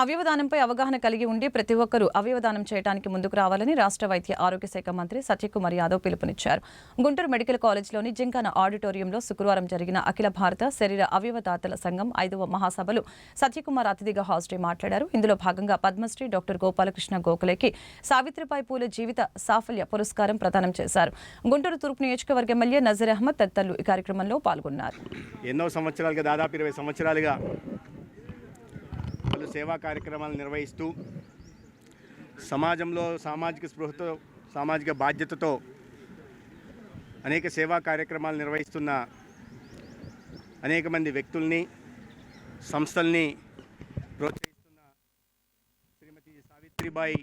అవయవదానంపై అవగాహన కలిగి ఉండి ప్రతి ఒక్కరూ అవయవదానం చేయడానికి ముందుకు రావాలని రాష్ట్ర వైద్య ఆరోగ్య శాఖ మంత్రి సత్యకుమార్ యాదవ్ పిలుపునిచ్చారు. గుంటూరు మెడికల్ కాలేజ్లోని జింకాన ఆడిటోరియంలో శుక్రవారం జరిగిన అఖిల భారత శరీర అవయవదాతల సంఘం ఐదవ మహాసభలు సత్యకుమార్ అతిథిగా హాజరై మాట్లాడారు. ఇందులో భాగంగా పద్మశ్రీ డాక్టర్ గోపాలకృష్ణ గోఖలేకి సావిత్రిబాయి పూలే జీవిత సాఫల్య పురస్కారం ప్రదానం చేశారు. గుంటూరు తూర్పు నియోజకవర్గ ఎమ్మెల్యే నజీర్ అహ్మద్ తదితరులు ఈ కార్యక్రమంలో పాల్గొన్నారు. ఎన్నో సంవత్సరాలుగా దాదాపు ఇరవై సంవత్సరాలుగా సేవా కార్యక్రమాలు నిర్వహిస్తూ సమాజంలో సామాజిక స్పృహతో సామాజిక బాధ్యతతో అనేక సేవా కార్యక్రమాలు నిర్వహిస్తున్న అనేక మంది వ్యక్తుల్ని సంస్థల్ని ప్రోత్సహిస్తున్న Shrimati Savitribai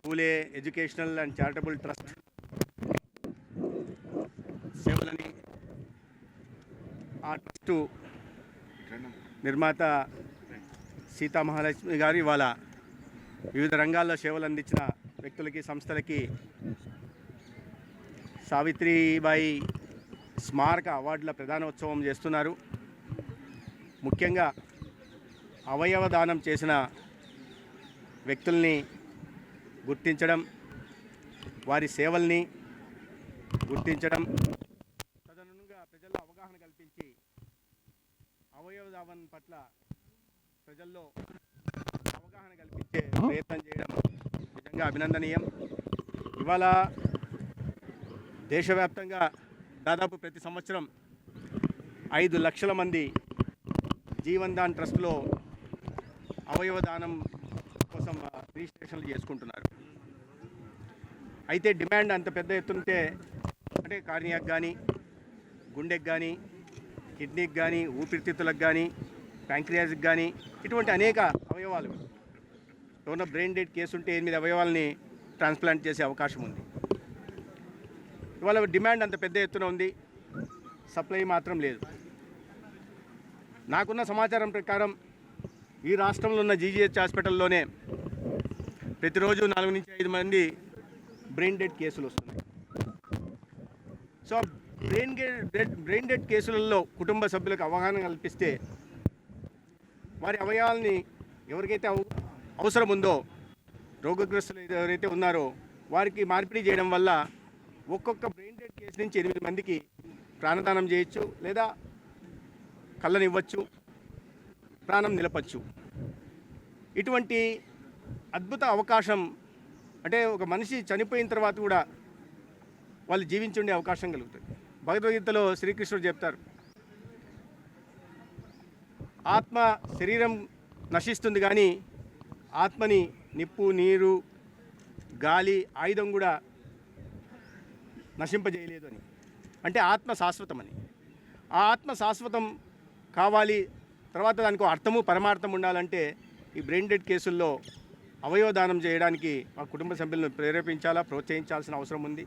Phule educational and charitable trust సేవలని ఆ ట్రస్టు నిర్మాత సీతామహాలక్ష్మి గారు ఇవాళ వివిధ రంగాల్లో సేవలు అందించిన వ్యక్తులకి సంస్థలకి సావిత్రిబాయి స్మారక అవార్డుల ప్రధానోత్సవం చేస్తున్నారు. ముఖ్యంగా అవయవ దానం చేసిన వ్యక్తుల్ని గుర్తించడం వారి సేవల్ని గుర్తించడం తదనుగా ప్రజల్లో అవగాహన కల్పించి అవయవ దానం పట్ల ప్రజల్లో అవగాహన కల్పించే ప్రయత్నం చేయడం నిజంగా అభినందనీయం. ఇవాళ దేశవ్యాప్తంగా దాదాపు ప్రతి సంవత్సరం ఐదు లక్షల మంది జీవన్ దాన్ ట్రస్ట్లో అవయవ దానం కోసం రిజిస్ట్రేషన్లు చేసుకుంటున్నారు. అయితే డిమాండ్ అంత పెద్ద ఎత్తుంటే అంటే కార్నియాక్ కానీ గుండెకి కానీ కిడ్నీకి కానీ ఊపిరితిత్తులకు కానీ ప్యాంక్రియాస్కి కానీ ఇటువంటి అనేక అవయవాలు. ఎవరన్నా బ్రెయిన్ డెడ్ కేసు ఉంటే ఎనిమిది అవయవాల్ని ట్రాన్స్ప్లాంట్ చేసే అవకాశం ఉంది. ఇవాళ డిమాండ్ అంత పెద్ద ఎత్తున ఉంది. సప్లై మాత్రం లేదు. నాకున్న సమాచారం ప్రకారం ఈ రాష్ట్రంలో ఉన్న జీజీహెచ్ హాస్పిటల్లోనే ప్రతిరోజు నాలుగు నుంచి ఐదు మంది బ్రెయిన్ డెడ్ కేసులు వస్తున్నాయి. So brain dead brain dead కేసులలో కుటుంబ సభ్యులకు అవగాహన కల్పిస్తే వారి అవయవాల్ని ఎవరికైతే అవ- అవసరం ఉందో రోగగ్రస్తులు ఎవరైతే ఉన్నారో వారికి మార్పిడి చేయడం వల్ల ఒక్కొక్క బ్రెయిన్ డెడ్ కేసు నుంచి ఎనిమిది మందికి ప్రాణదానం చేయొచ్చు లేదా కళ్ళనివ్వచ్చు ప్రాణం నిలపచ్చు. ఇటువంటి అద్భుత అవకాశం అంటే ఒక మనిషి చనిపోయిన తర్వాత కూడా వాళ్ళు జీవించుండే అవకాశం కలుగుతుంది. భగవద్గీతలో శ్రీకృష్ణుడు చెప్తారు ఆత్మ శరీరం నశిస్తుంది కానీ ఆత్మని నిప్పు నీరు గాలి ఆయుధం కూడా నశింపజేయలేదు అని. అంటే ఆత్మ శాశ్వతమని ఆ ఆత్మ శాశ్వతం కావాలి తర్వాత దానికి అర్థము పరమార్థం ఉండాలంటే ఈ బ్రెయిన్ డెడ్ కేసుల్లో అవయవదానం చేయడానికి మా కుటుంబ సభ్యులను ప్రేరేపించాలా ప్రోత్సహించాల్సిన అవసరం ఉంది.